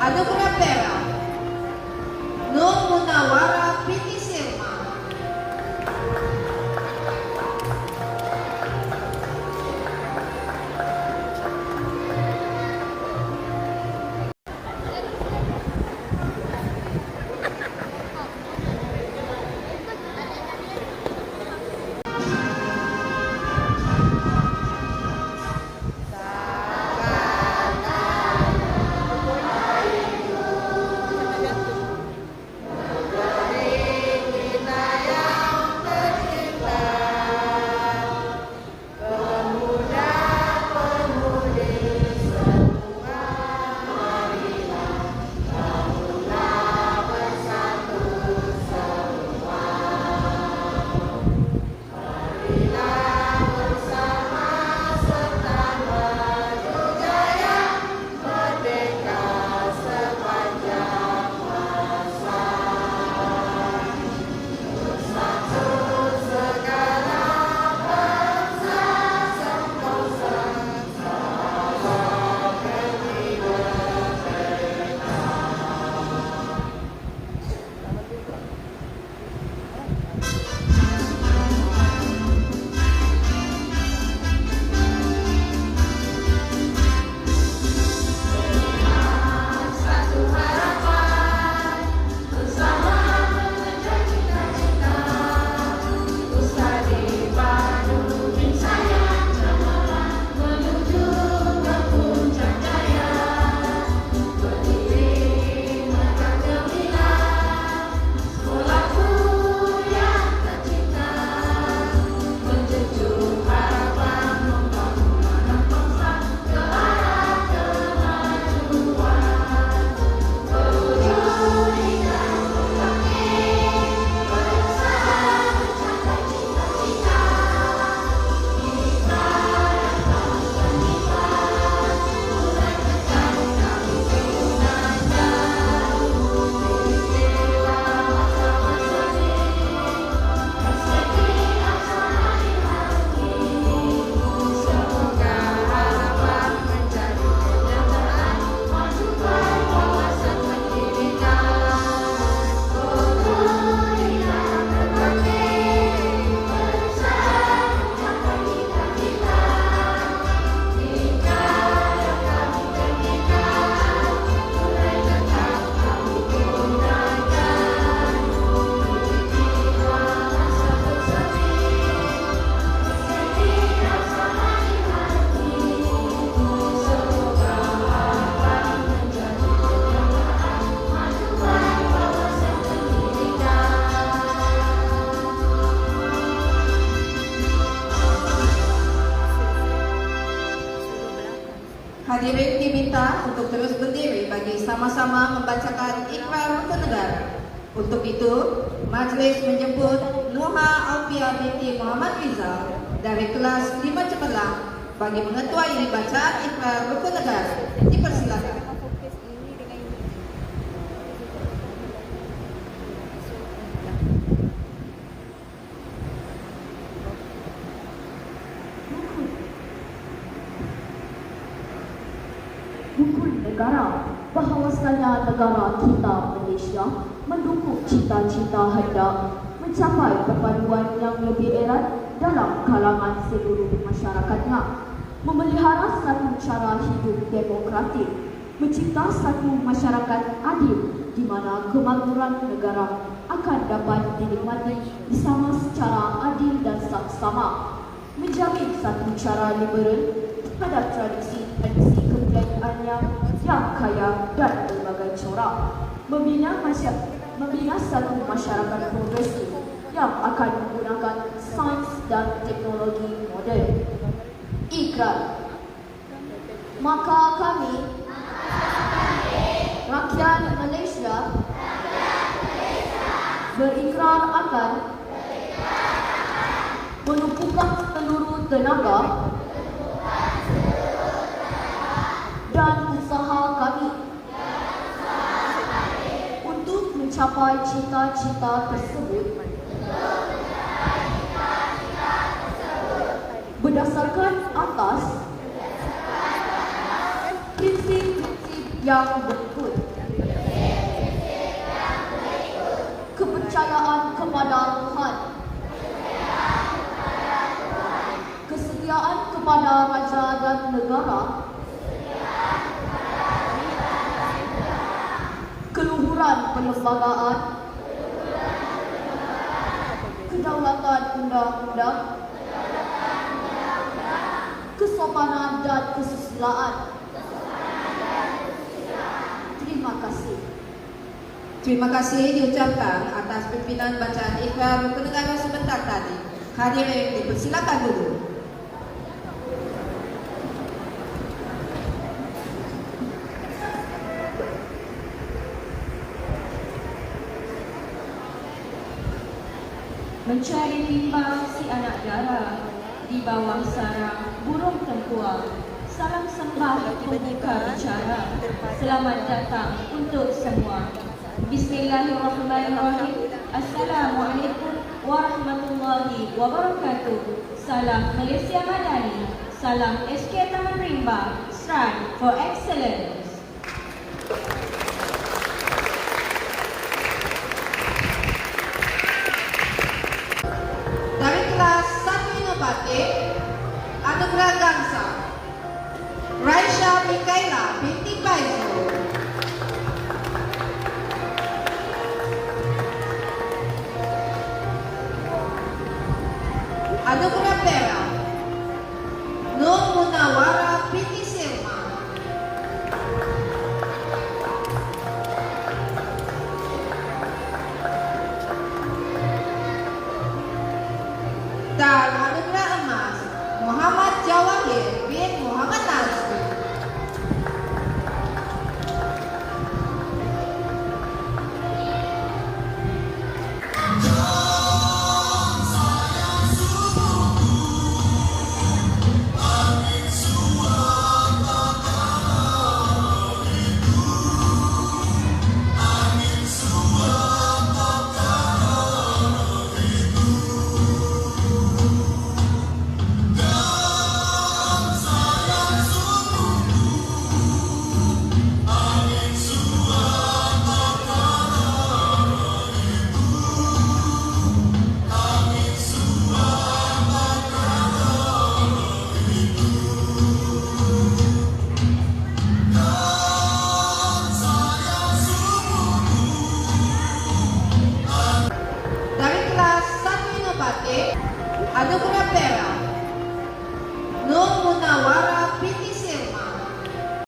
Ada kenapa? Hadirin diminta untuk terus berdiri bagi sama-sama membacakan ikrar rukun negara. Untuk itu, majlis menjemput Nuha Alfia binti Muhammad Rizal dari kelas 5 Cemerlang bagi mengetuai bacaan ikrar rukun negara. Rukun negara bahawasanya negara kita Malaysia mendukung cita-cita hendak mencapai perpaduan yang lebih erat dalam kalangan seluruh masyarakatnya. Memelihara satu cara hidup demokratik mencipta satu masyarakat adil di mana kemakmuran negara akan dapat dinikmati bersama secara adil dan saksama menjamin satu cara liberal terhadap tradisi-tradisi yang kaya dan berbagai corak membina masyarakat membina satu masyarakat progresif yang akan menggunakan sains dan teknologi moden. Ikrar Maka kami Rakyat Malaysia Berikrar akan Menumpukan seluruh tenaga mencapai cita-cita tersebut? Berdasarkan atas prinsip-prinsip yang berikut. Kepercayaan kepada Tuhan. Kesetiaan kepada raja dan negara. Keluhuran perlembagaan. Kedaulatan undang-undang. Kesopanan dan kesusilaan. Terima kasih. Terima kasih diucapkan atas pimpinan bacaan rukun negara sebentar tadi. Hadirin dipersilakan dulu. Mencari timbang si anak dara Di bawah sarang burung tempua Salam sembah pembuka bicara. Selamat datang untuk semua. Bismillahirrahmanirrahim. Assalamualaikum warahmatullahi wabarakatuh. Salam Malaysia Madani. Salam SK Taman Rimba. Strive for Excellence